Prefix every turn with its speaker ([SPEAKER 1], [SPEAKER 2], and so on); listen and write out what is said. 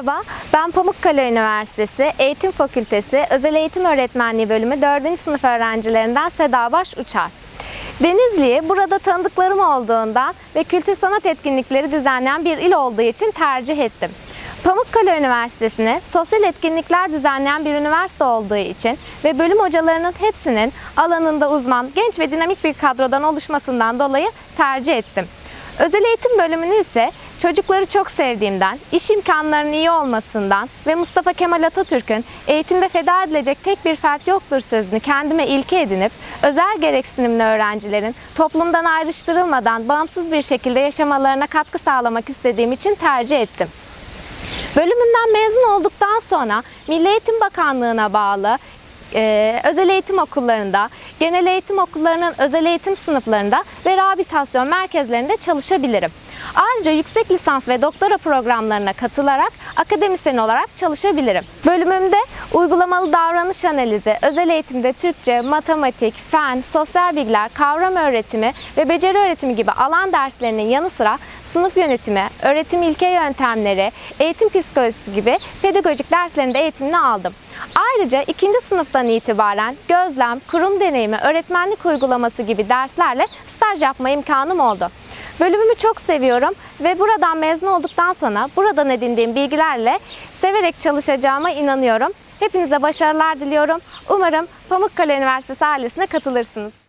[SPEAKER 1] Merhaba, ben Pamukkale Üniversitesi Eğitim Fakültesi Özel Eğitim Öğretmenliği Bölümü 4. sınıf öğrencilerinden Seda Baş Uçar. Denizli'yi burada tanıdıklarım olduğundan ve kültür sanat etkinlikleri düzenleyen bir il olduğu için tercih ettim. Pamukkale Üniversitesi'ne sosyal etkinlikler düzenleyen bir üniversite olduğu için ve bölüm hocalarının hepsinin alanında uzman, genç ve dinamik bir kadrodan oluşmasından dolayı tercih ettim. Özel eğitim bölümünü ise çocukları çok sevdiğimden, iş imkanlarının iyi olmasından ve Mustafa Kemal Atatürk'ün eğitimde feda edilecek tek bir fert yoktur sözünü kendime ilke edinip özel gereksinimli öğrencilerin toplumdan ayrıştırılmadan bağımsız bir şekilde yaşamalarına katkı sağlamak istediğim için tercih ettim. Bölümümden mezun olduktan sonra Milli Eğitim Bakanlığı'na bağlı e, özel eğitim okullarında, genel eğitim okullarının özel eğitim sınıflarında ve rehabilitasyon merkezlerinde çalışabilirim. Ayrıca yüksek lisans ve doktora programlarına katılarak akademisyen olarak çalışabilirim. Bölümümde uygulamalı davranış analizi, özel eğitimde Türkçe, matematik, fen, sosyal bilgiler, kavram öğretimi ve beceri öğretimi gibi alan derslerinin yanı sıra sınıf yönetimi, öğretim ilke yöntemleri, eğitim psikolojisi gibi pedagojik derslerinde eğitimini aldım. Ayrıca ikinci sınıftan itibaren gözlem, kurum deneyimi, öğretmenlik uygulaması gibi derslerle staj yapma imkanım oldu. Bölümümü çok seviyorum ve buradan mezun olduktan sonra buradan edindiğim bilgilerle severek çalışacağıma inanıyorum. Hepinize başarılar diliyorum. Umarım Pamukkale Üniversitesi ailesine katılırsınız.